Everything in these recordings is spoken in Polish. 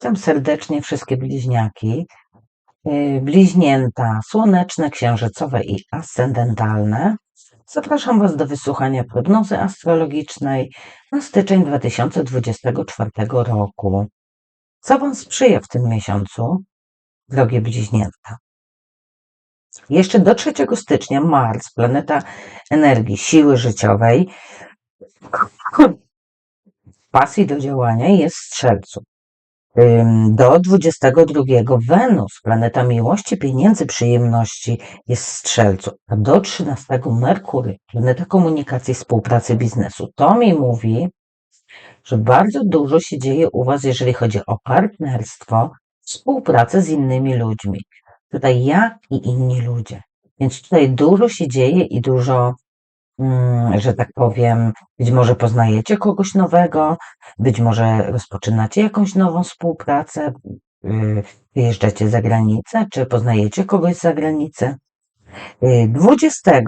Witam serdecznie wszystkie bliźniaki. Yy, Bliźnięta słoneczne, księżycowe i ascendentalne. Zapraszam Was do wysłuchania prognozy astrologicznej na styczeń 2024 roku. Co Wam sprzyja w tym miesiącu, drogie bliźnięta? Jeszcze do 3 stycznia Mars, planeta energii, siły życiowej, pasji do działania jest w strzelcu. Do 22 Wenus, planeta miłości, pieniędzy, przyjemności jest w strzelcu. A do 13 Merkury, planeta komunikacji, współpracy, biznesu. To mi mówi, że bardzo dużo się dzieje u Was, jeżeli chodzi o partnerstwo, współpracę z innymi ludźmi. Tutaj ja i inni ludzie. Więc tutaj dużo się dzieje i dużo, że tak powiem, być może poznajecie kogoś nowego, być może rozpoczynacie jakąś nową współpracę, yy, wyjeżdżacie za granicę, czy poznajecie kogoś z zagranicy. Yy, 20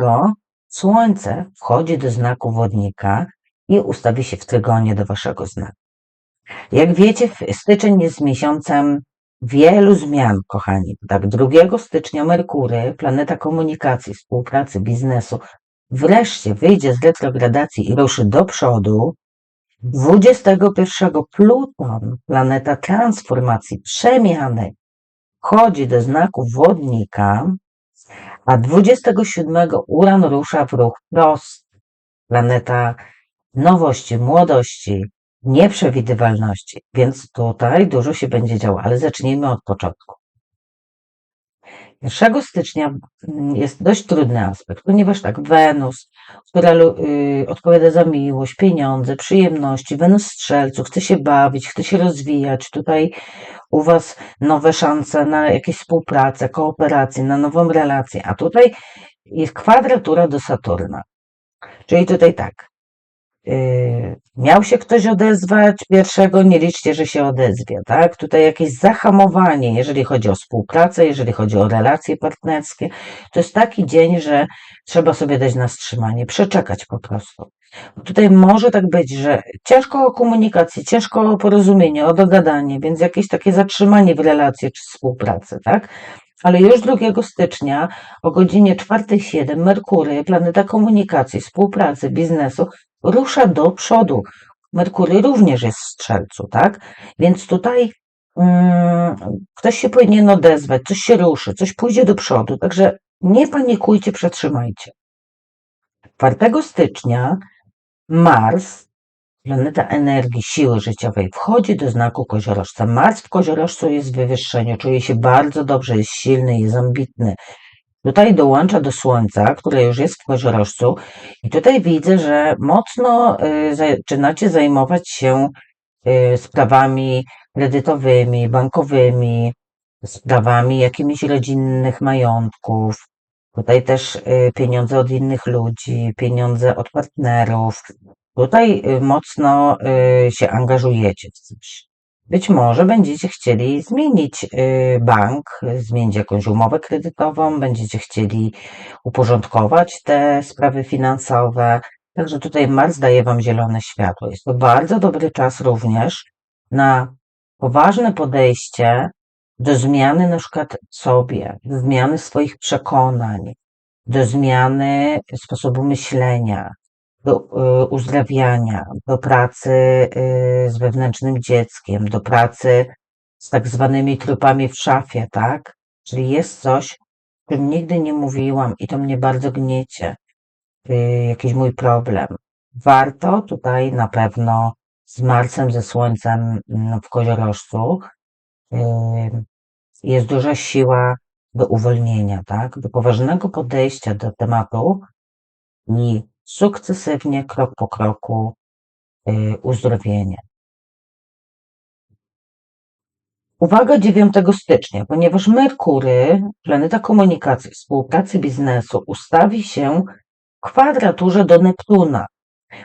Słońce wchodzi do znaku wodnika i ustawi się w trygonie do waszego znaku. Jak wiecie, styczeń jest miesiącem wielu zmian, kochani. Tak, 2 stycznia Merkury, planeta komunikacji, współpracy, biznesu, wreszcie wyjdzie z retrogradacji i ruszy do przodu. 21 Pluton, planeta transformacji, przemiany, wchodzi do znaku wodnika, a 27 Uran rusza w ruch prosty, planeta nowości, młodości, nieprzewidywalności, więc tutaj dużo się będzie działo, ale zacznijmy od początku. 1 stycznia jest dość trudny aspekt, ponieważ tak, Wenus, która y, odpowiada za miłość, pieniądze, przyjemności, Wenus strzelcu, chce się bawić, chce się rozwijać. Tutaj u Was nowe szanse na jakieś współpracę, kooperację, na nową relację, a tutaj jest kwadratura do Saturna. Czyli tutaj tak, miał się ktoś odezwać pierwszego, nie liczcie, że się odezwie, tak? Tutaj jakieś zahamowanie, jeżeli chodzi o współpracę, jeżeli chodzi o relacje partnerskie. To jest taki dzień, że trzeba sobie dać na wstrzymanie, przeczekać po prostu. Tutaj może tak być, że ciężko o komunikację, ciężko o porozumienie, o dogadanie, więc jakieś takie zatrzymanie w relacji czy współpracy, tak? Ale już 2 stycznia o godzinie 4.07 Merkury, planeta komunikacji, współpracy, biznesu, rusza do przodu. Merkury również jest w strzelcu, tak? Więc tutaj mm, ktoś się powinien odezwać, coś się ruszy, coś pójdzie do przodu. Także nie panikujcie, przetrzymajcie. 4 stycznia Mars, planeta energii, siły życiowej, wchodzi do znaku koziorożca. Mars w koziorożcu jest w wywyższeniu, czuje się bardzo dobrze, jest silny, jest ambitny. Tutaj dołącza do Słońca, które już jest w koziorożcu i tutaj widzę, że mocno y, zaczynacie zajmować się y, sprawami kredytowymi, bankowymi, sprawami jakimiś rodzinnych majątków. Tutaj też y, pieniądze od innych ludzi, pieniądze od partnerów. Tutaj mocno się angażujecie w coś. Być może będziecie chcieli zmienić y, bank, zmienić jakąś umowę kredytową, będziecie chcieli uporządkować te sprawy finansowe. Także tutaj Mars daje Wam zielone światło. Jest to bardzo dobry czas również na poważne podejście do zmiany na przykład sobie, do zmiany swoich przekonań, do zmiany sposobu myślenia, do y, uzdrawiania, do pracy y, z wewnętrznym dzieckiem, do pracy z tak zwanymi trupami w szafie, tak? Czyli jest coś, o czym nigdy nie mówiłam i to mnie bardzo gniecie, y, jakiś mój problem. Warto tutaj na pewno z Marsem, ze Słońcem mm, w koziorożcu y, jest duża siła do uwolnienia, tak? Do poważnego podejścia do tematu i sukcesywnie, krok po kroku y, uzdrowienie. Uwaga 9 stycznia, ponieważ Merkury, planeta komunikacji, współpracy biznesu, ustawi się w kwadraturze do Neptuna.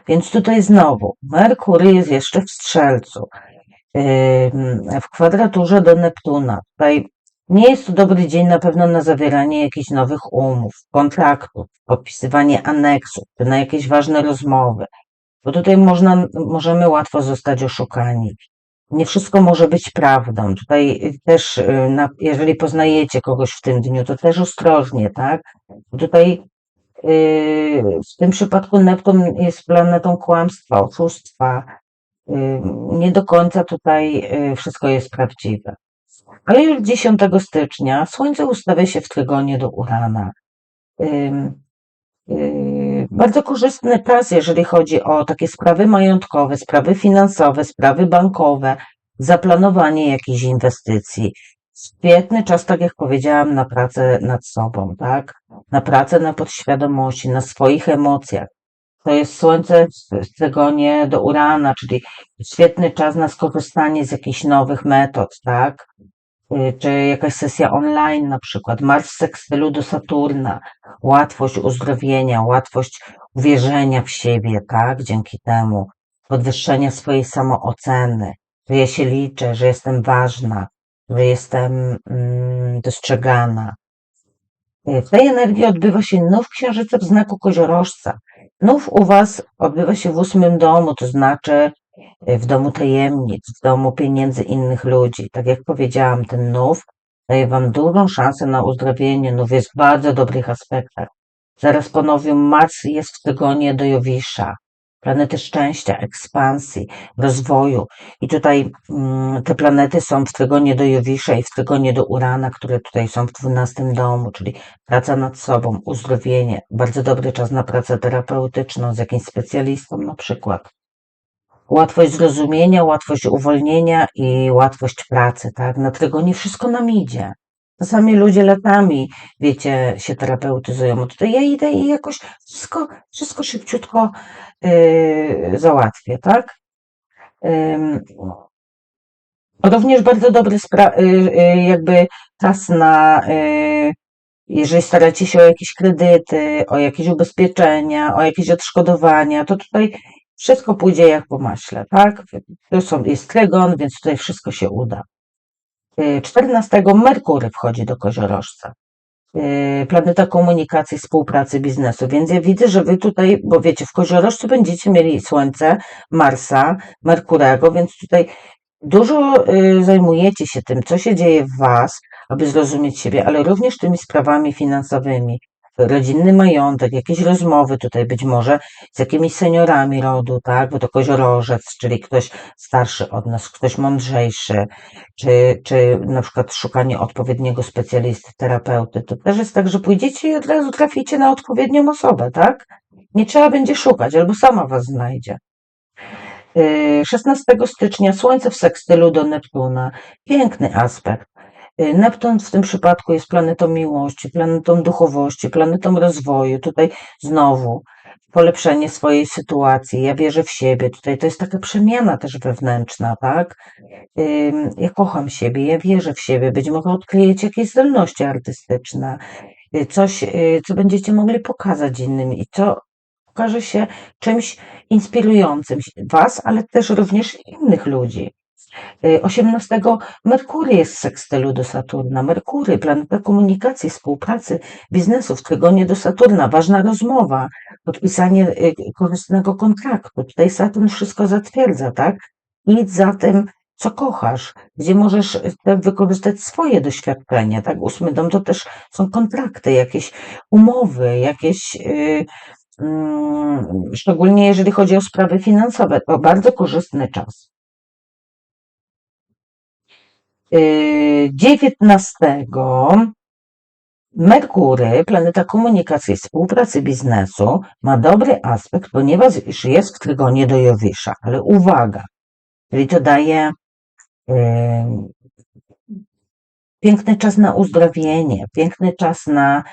Więc tutaj znowu Merkury jest jeszcze w strzelcu. Ym, W kwadraturze do Neptuna. Tutaj nie jest to dobry dzień na pewno na zawieranie jakichś nowych umów, kontraktów, podpisywanie aneksów, na jakieś ważne rozmowy, bo tutaj można, możemy łatwo zostać oszukani. nie wszystko może być prawdą. Tutaj też, y, jeżeli poznajecie kogoś w tym dniu, to też ostrożnie, tak? Tutaj y, w tym przypadku Neptun jest planetą kłamstwa, oszustwa. Y, nie do końca tutaj wszystko jest prawdziwe. Ale już 10 stycznia Słońce ustawia się w trygonie do Urana. Y, Bardzo korzystny czas, jeżeli chodzi o takie sprawy majątkowe, sprawy finansowe, sprawy bankowe, zaplanowanie jakichś inwestycji. Świetny czas, tak jak powiedziałam, na pracę nad sobą, tak? Na pracę na podświadomości, na swoich emocjach. To jest Słońce w trygonie do Urana, czyli świetny czas na skorzystanie z jakichś nowych metod, tak? Czy jakaś sesja online na przykład, Mars w sekstylu do Saturna, łatwość uzdrowienia, łatwość uwierzenia w siebie, tak? Dzięki temu, podwyższenia swojej samooceny, że ja się liczę, że jestem ważna, że jestem mm, dostrzegana. Y, W tej energii odbywa się nów księżyca w znaku koziorożca. Nów u Was odbywa się w ósmym domu, to znaczy w domu tajemnic, w domu pieniędzy innych ludzi. Tak jak powiedziałam, ten nów daje Wam dużą szansę na uzdrowienie. Nów jest w bardzo dobrych aspektach. Zaraz po nowium Mars jest w tygonie do Jowisza. Planety szczęścia, ekspansji, rozwoju. I tutaj mm, te planety są w trygonie do Jowisza i w trygonie do Urana, które tutaj są w dwunastym domu, czyli praca nad sobą, uzdrowienie. Bardzo dobry czas na pracę terapeutyczną z jakimś specjalistą na przykład. Łatwość zrozumienia, łatwość uwolnienia i łatwość pracy, tak? Na trygonie wszystko nam idzie. Czasami ludzie latami, wiecie, się terapeutyzują. A tutaj ja idę i jakoś wszystko, wszystko szybciutko yy, załatwię, tak? Ym, Również bardzo dobry spra- y, y, jakby czas na, y, jeżeli staracie się o jakieś kredyty, o jakieś ubezpieczenia, o jakieś odszkodowania, to tutaj wszystko pójdzie jak po maśle, tak? To są, jest trygon, więc tutaj wszystko się uda. Y, 14 Merkury wchodzi do koziorożca. Y, Planeta komunikacji, współpracy, biznesu. Więc ja widzę, że wy tutaj, bo wiecie, w koziorożcu będziecie mieli Słońce, Marsa, Merkurego, więc tutaj dużo y, zajmujecie się tym, co się dzieje w was, aby zrozumieć siebie, ale również tymi sprawami finansowymi. Rodzinny majątek, jakieś rozmowy tutaj być może z jakimiś seniorami rodu, tak? Bo to koziorożec, czyli ktoś starszy od nas, ktoś mądrzejszy, czy, czy na przykład szukanie odpowiedniego specjalisty, terapeuty. To też jest tak, że pójdziecie i od razu traficie na odpowiednią osobę, tak? Nie trzeba będzie szukać, albo sama was znajdzie. Yy, 16 stycznia Słońce w sekstylu do Neptuna. Piękny aspekt. Yy, Neptun w tym przypadku jest planetą miłości, planetą duchowości, planetą rozwoju. Tutaj znowu polepszenie swojej sytuacji. Ja wierzę w siebie. Tutaj to jest taka przemiana też wewnętrzna, tak? Ja kocham siebie, ja wierzę w siebie. Być może odkryjecie jakieś zdolności artystyczne, y, coś, y, co będziecie mogli pokazać innym i co okaże się czymś inspirującym Was, ale też również innych ludzi. Y, 18 Merkury jest w sekstylu do Saturna. Merkury, planeta komunikacji, współpracy, biznesu, w trygonie do Saturna. Ważna rozmowa, podpisanie y, korzystnego kontraktu. Tutaj Saturn wszystko zatwierdza, tak? Idź za tym, co kochasz, gdzie możesz tak wykorzystać swoje doświadczenia, tak? Ósmy dom to też są kontrakty, jakieś umowy, jakieś, y, mm, szczególnie jeżeli chodzi o sprawy finansowe. To bardzo korzystny czas. 19 Merkury, planeta komunikacji i współpracy biznesu, ma dobry aspekt, ponieważ jest w trygonie do Jowisza. Ale uwaga, czyli to daje yy, piękny czas na uzdrowienie, piękny czas na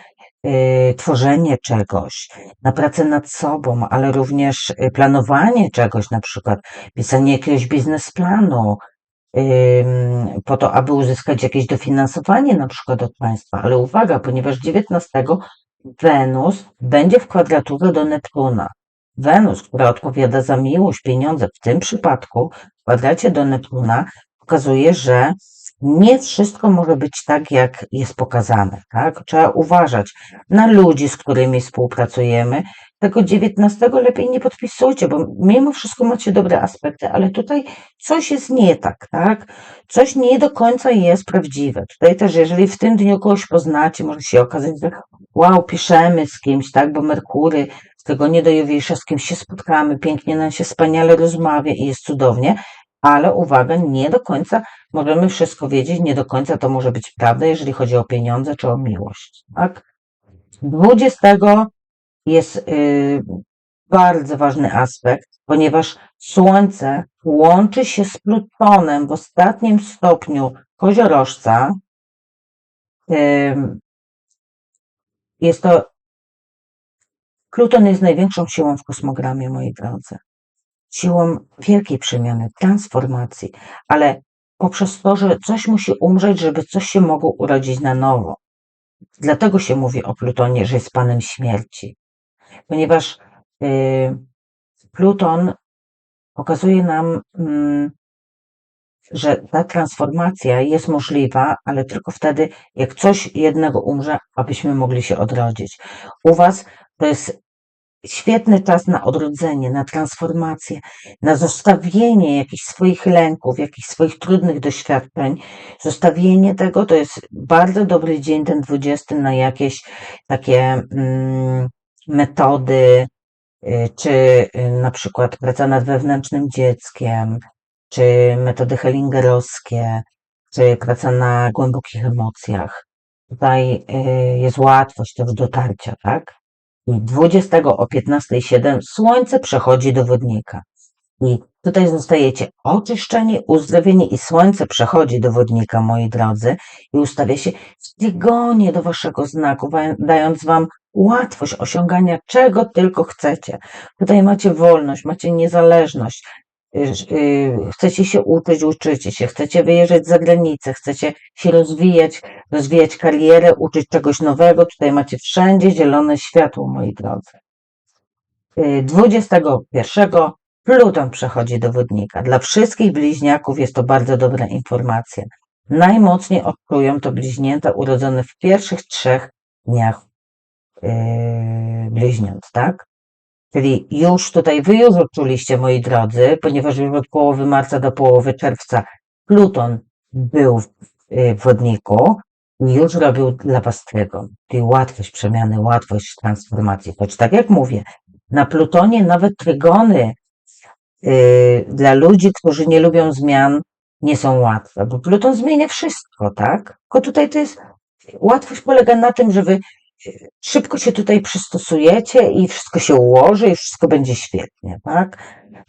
yy, tworzenie czegoś, na pracę nad sobą, ale również y, planowanie czegoś, na przykład pisanie jakiegoś biznesplanu, po to, aby uzyskać jakieś dofinansowanie na przykład od państwa. Ale uwaga, ponieważ 19 Wenus będzie w kwadraturze do Neptuna. Wenus, która odpowiada za miłość, pieniądze, w tym przypadku w kwadracie do Neptuna pokazuje, że nie wszystko może być tak, jak jest pokazane, tak? Trzeba uważać na ludzi, z którymi współpracujemy, tego 19 lepiej nie podpisujcie, bo mimo wszystko macie dobre aspekty, ale tutaj coś jest nie tak, tak? Coś nie do końca jest prawdziwe. Tutaj też, jeżeli w tym dniu kogoś poznacie, może się okazać, że wow, piszemy z kimś, tak? Bo Merkury z tego nie do Jowisza, z kimś się spotkamy, pięknie nam się wspaniale rozmawia i jest cudownie, ale uwaga, nie do końca możemy wszystko wiedzieć, nie do końca to może być prawda, jeżeli chodzi o pieniądze czy o miłość, tak? 20 jest y, bardzo ważny aspekt, ponieważ Słońce łączy się z Plutonem w ostatnim stopniu koziorożca. Jest to. Pluton jest największą siłą w kosmogramie, moi drodzy. Siłą wielkiej przemiany, transformacji, ale poprzez to, że coś musi umrzeć, żeby coś się mogło urodzić na nowo. Dlatego się mówi o Plutonie, że jest panem śmierci ponieważ y, Pluton pokazuje nam, mm, że ta transformacja jest możliwa, ale tylko wtedy, jak coś jednego umrze, abyśmy mogli się odrodzić. U Was to jest świetny czas na odrodzenie, na transformację, na zostawienie jakichś swoich lęków, jakichś swoich trudnych doświadczeń. Zostawienie tego to jest bardzo dobry dzień, ten 20, na jakieś takie. Mm, metody, y, czy y, na przykład praca nad wewnętrznym dzieckiem, czy metody hellingerowskie, czy praca na głębokich emocjach. Tutaj y, jest łatwość też dotarcia, tak? I 20 o 15.07 Słońce przechodzi do wodnika. I tutaj zostajecie oczyszczeni, uzdrowieni i Słońce przechodzi do wodnika, moi drodzy, i ustawia się w tygonie do waszego znaku, dając wam łatwość osiągania czego tylko chcecie. Tutaj macie wolność, macie niezależność. Y, y, chcecie się uczyć, uczycie się, chcecie wyjeżdżać za granicę, chcecie się rozwijać, rozwijać karierę, uczyć czegoś nowego. Tutaj macie wszędzie zielone światło, moi drodzy. 21 y, Pluton przechodzi do wodnika. Dla wszystkich bliźniaków jest to bardzo dobra informacja. Najmocniej odczują to bliźnięta urodzone w pierwszych trzech dniach yy, bliźniąt, tak? Czyli już tutaj wy już odczuliście, moi drodzy, ponieważ już od połowy marca do połowy czerwca Pluton był w, yy, w wodniku i już robił dla was trygon. Czyli łatwość przemiany, łatwość transformacji. Choć tak jak mówię, na Plutonie nawet trygony dla ludzi, którzy nie lubią zmian, nie są łatwe, bo Pluton zmienia wszystko, tak? Tylko tutaj to jest, łatwość polega na tym, że wy szybko się tutaj przystosujecie i wszystko się ułoży i wszystko będzie świetnie, tak?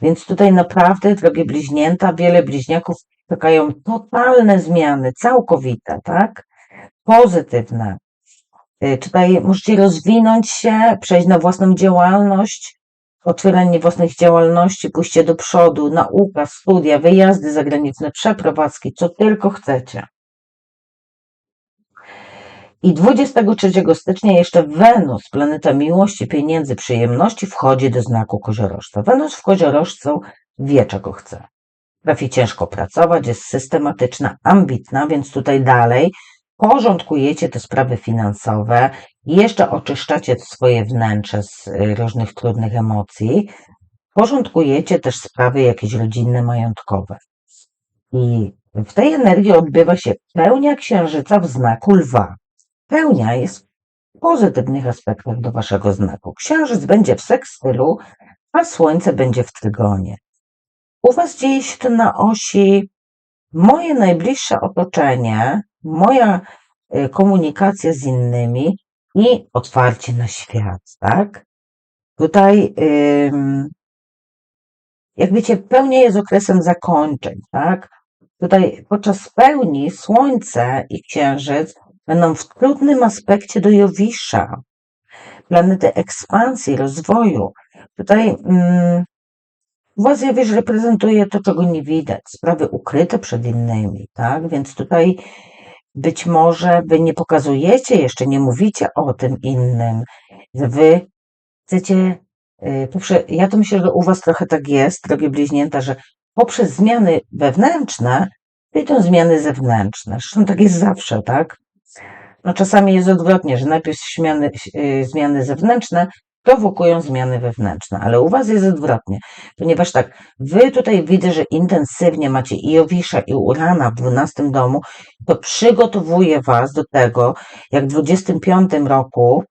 Więc tutaj naprawdę, drogie bliźnięta, wiele bliźniaków czekają totalne zmiany, całkowite, tak? Pozytywne. Y, tutaj możecie rozwinąć się, przejść na własną działalność, otwieranie własnych działalności, pójście do przodu, nauka, studia, wyjazdy zagraniczne, przeprowadzki, co tylko chcecie. I 23 stycznia jeszcze Wenus, planeta miłości, pieniędzy, przyjemności, wchodzi do znaku koziorożca. Wenus w koziorożcu wie, czego chce. Trafi ciężko pracować, jest systematyczna, ambitna, więc tutaj dalej porządkujecie te sprawy finansowe, jeszcze oczyszczacie swoje wnętrze z y, różnych trudnych emocji, porządkujecie też sprawy jakieś rodzinne, majątkowe. I w tej energii odbywa się pełnia księżyca w znaku lwa. Pełnia jest w pozytywnych aspektach do waszego znaku. Księżyc będzie w sekstylu, a słońce będzie w trygonie. U was dzieje się to na osi moje najbliższe otoczenie, moja y, komunikacja z innymi i otwarcie na świat, tak? Tutaj, jak wiecie, pełnia jest okresem zakończeń, tak? Tutaj podczas pełni Słońce i Księżyc będą w trudnym aspekcie do Jowisza, planety ekspansji, rozwoju. Tutaj mm, Władz Jowisz reprezentuje to, czego nie widać, sprawy ukryte przed innymi, tak? Więc tutaj być może wy nie pokazujecie jeszcze, nie mówicie o tym innym, wy chcecie, y, ja to myślę, że u was trochę tak jest, drogie bliźnięta, że poprzez zmiany wewnętrzne idą zmiany zewnętrzne. Zresztą tak jest zawsze, tak? No czasami jest odwrotnie, że najpierw zmiany, y, zmiany zewnętrzne, prowokują zmiany wewnętrzne, ale u Was jest odwrotnie, ponieważ tak, Wy tutaj widzę, że intensywnie macie i Jowisza, i Urana w 12 domu, to przygotowuje Was do tego, jak w 25 roku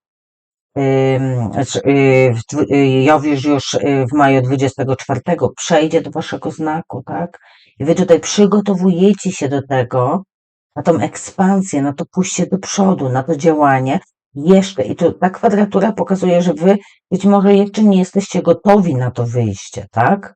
dwu- yy, Jowisz już yy, w maju 24 przejdzie do Waszego znaku, tak? I Wy tutaj przygotowujecie się do tego, na tą ekspansję, na to pójście do przodu, na to działanie jeszcze. I tu ta kwadratura pokazuje, że wy być może jeszcze nie jesteście gotowi na to wyjście, tak?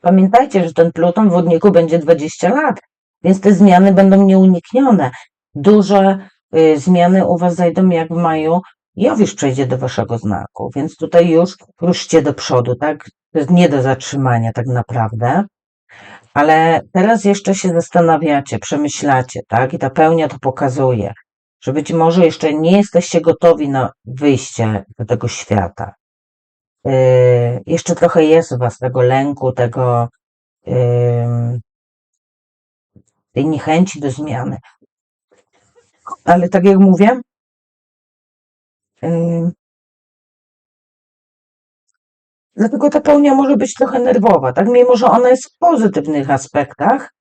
Pamiętajcie, że ten Pluton w wodniku będzie 20 lat, więc te zmiany będą nieuniknione. Duże y, zmiany u was zajdą jak w maju. Jowisz przejdzie do waszego znaku, więc tutaj już ruszcie do przodu, tak? To jest nie do zatrzymania tak naprawdę. Ale teraz jeszcze się zastanawiacie, przemyślacie, tak? I ta pełnia to pokazuje, że być może jeszcze nie jesteście gotowi na wyjście do tego świata. Yy, jeszcze trochę jest u was tego lęku, tego, yy, tej niechęci do zmiany. Ale tak jak mówię, yy, dlatego ta pełnia może być trochę nerwowa, tak? Mimo, że ona jest w pozytywnych aspektach,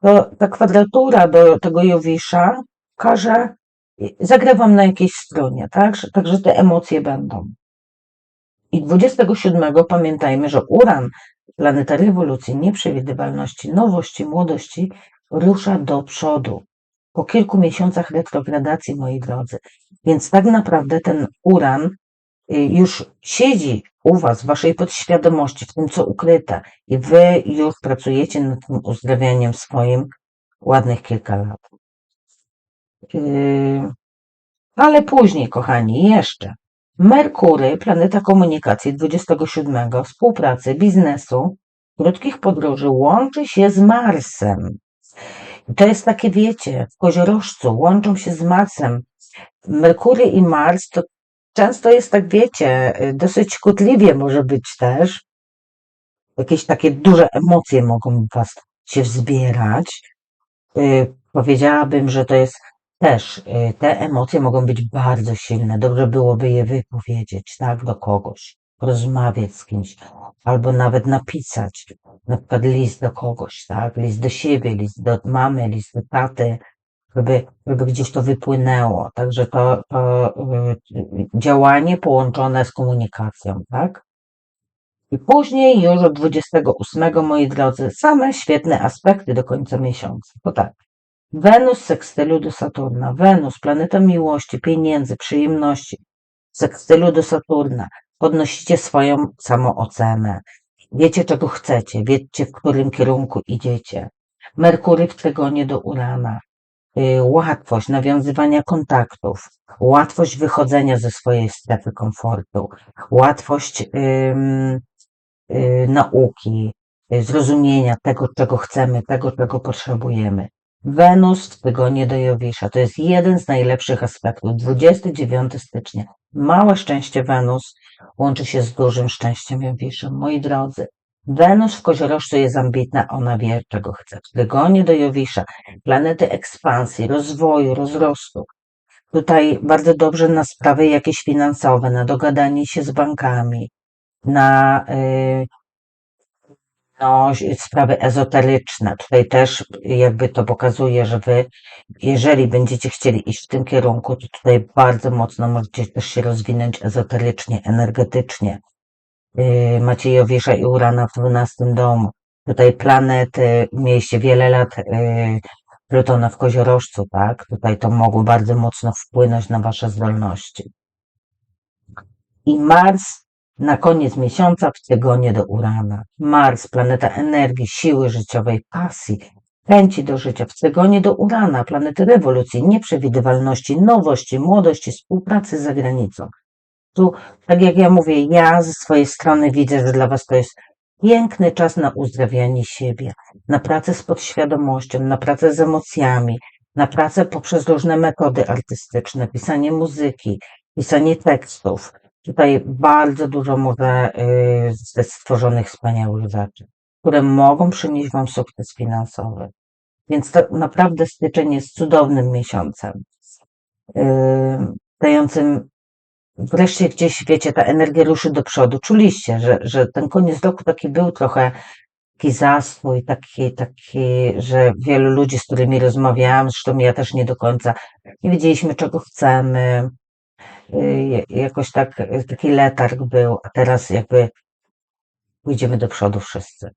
to ta kwadratura do tego Jowisza każe, zagrywam na jakiejś stronie, tak? Że- Także te emocje będą. I 27 pamiętajmy, że Uran, planeta rewolucji, nieprzewidywalności, nowości, młodości, rusza do przodu. Po kilku miesiącach retrogradacji, moi drodzy. Więc tak naprawdę ten Uran y, już siedzi u Was, w Waszej podświadomości, w tym, co ukryte. I Wy już pracujecie nad tym uzdrawianiem swoim ładnych kilka lat. Yy, ale później, kochani, jeszcze. Merkury, planeta komunikacji 27, współpracy, biznesu, krótkich podróży, łączy się z Marsem. To jest takie, wiecie, w koziorożcu łączą się z Marsem. Merkury i Mars to często jest tak, wiecie, dosyć kłótliwie może być też. Jakieś takie duże emocje mogą w was się wzbierać. Y, Powiedziałabym, że to jest też, y, te emocje mogą być bardzo silne. Dobrze byłoby je wypowiedzieć, tak, do kogoś, rozmawiać z kimś, albo nawet napisać, na przykład list do kogoś, tak, list do siebie, list do mamy, list do taty, żeby, żeby gdzieś to wypłynęło. Także to, to y, działanie połączone z komunikacją, tak? I później już od 28, moi drodzy, same świetne aspekty do końca miesiąca. To tak. Wenus sekstylu do Saturna. Wenus, planeta miłości, pieniędzy, przyjemności. Sekstylu do Saturna. Podnosicie swoją samoocenę. Wiecie, czego chcecie. Wiecie, w którym kierunku idziecie. Merkury w trygonie do Urana. Y, Łatwość nawiązywania kontaktów. Łatwość wychodzenia ze swojej strefy komfortu. Łatwość ym, y, nauki, y, zrozumienia tego, czego chcemy, tego, czego potrzebujemy. Wenus w tygodniu do Jowisza. To jest jeden z najlepszych aspektów. 29 stycznia. Małe szczęście Wenus łączy się z dużym szczęściem Jowisza. Moi drodzy, Wenus w koziorożcu jest ambitna, ona wie, czego chce. W tygodniu do Jowisza. Planety ekspansji, rozwoju, rozrostu. Tutaj bardzo dobrze na sprawy jakieś finansowe, na dogadanie się z bankami, na y, no, sprawy ezoteryczne. Tutaj też jakby to pokazuje, że wy, jeżeli będziecie chcieli iść w tym kierunku, to tutaj bardzo mocno możecie też się rozwinąć ezoterycznie, energetycznie. Yy, Macie Jowisza i Urana w 12 domu. Tutaj planety, mieliście wiele lat yy, Plutona w koziorożcu, tak? Tutaj to mogło bardzo mocno wpłynąć na wasze zdolności. I Mars na koniec miesiąca w tygodniu do Urana. Mars, planeta energii, siły życiowej, pasji, chęci do życia. W tygodniu do Urana, planety rewolucji, nieprzewidywalności, nowości, młodości, współpracy z zagranicą. Tu, tak jak ja mówię, ja ze swojej strony widzę, że dla Was to jest piękny czas na uzdrawianie siebie, na pracę z podświadomością, na pracę z emocjami, na pracę poprzez różne metody artystyczne, pisanie muzyki, pisanie tekstów. Tutaj bardzo dużo może yy, ze stworzonych wspaniałych rzeczy, które mogą przynieść Wam sukces finansowy. Więc to naprawdę styczeń jest cudownym miesiącem, yy, dającym wreszcie gdzieś, wiecie, ta energia ruszy do przodu. Czuliście, że, że ten koniec roku taki był trochę taki zastój, taki, taki, że wielu ludzi, z którymi rozmawiałam, zresztą ja też nie do końca, nie wiedzieliśmy, czego chcemy. Y, Jakoś tak, y, taki letarg był, a teraz jakby pójdziemy do przodu wszyscy.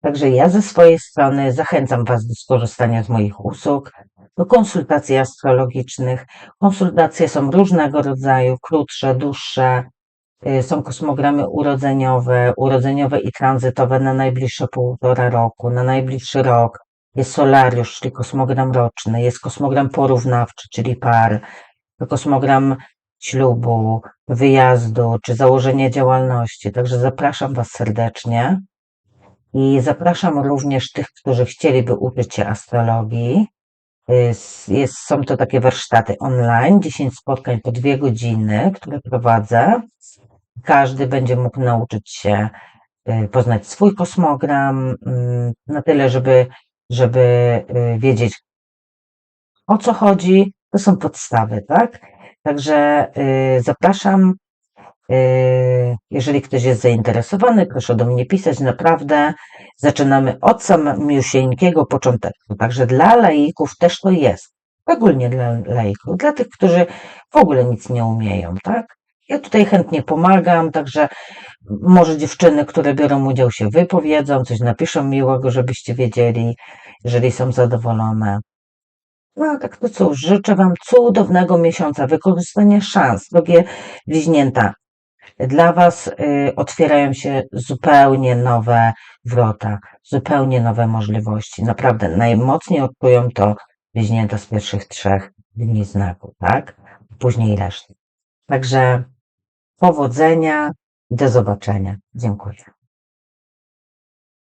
Także ja ze swojej strony zachęcam Was do skorzystania z moich usług, do konsultacji astrologicznych. Konsultacje są różnego rodzaju, krótsze, dłuższe. Y, Są kosmogramy urodzeniowe, urodzeniowe i tranzytowe na najbliższe półtora roku, na najbliższy rok. Jest solariusz, czyli kosmogram roczny, jest kosmogram porównawczy, czyli par, kosmogram ślubu, wyjazdu czy założenia działalności. Także zapraszam Was serdecznie. I zapraszam również tych, którzy chcieliby uczyć się astrologii. Jest, jest, są to takie warsztaty online, 10 spotkań po dwie godziny, które prowadzę. Każdy będzie mógł nauczyć się y, poznać swój kosmogram mm, na tyle, żeby, żeby y, wiedzieć o co chodzi. To są podstawy, tak? Także y, zapraszam. Y, Jeżeli ktoś jest zainteresowany, proszę do mnie pisać. Naprawdę zaczynamy od samiusieńkiego początku. Także dla laików też to jest. Ogólnie dla laików, dla tych, którzy w ogóle nic nie umieją, tak? Ja tutaj chętnie pomagam, także może dziewczyny, które biorą udział, się wypowiedzą, coś napiszą miłego, żebyście wiedzieli, jeżeli są zadowolone. No tak to cóż, życzę Wam cudownego miesiąca, wykorzystania szans, drogie bliźnięta. Dla Was y, otwierają się zupełnie nowe wrota, zupełnie nowe możliwości. Naprawdę najmocniej odczują to bliźnięta z pierwszych trzech dni znaku, tak? Później reszty. Także powodzenia i do zobaczenia. Dziękuję.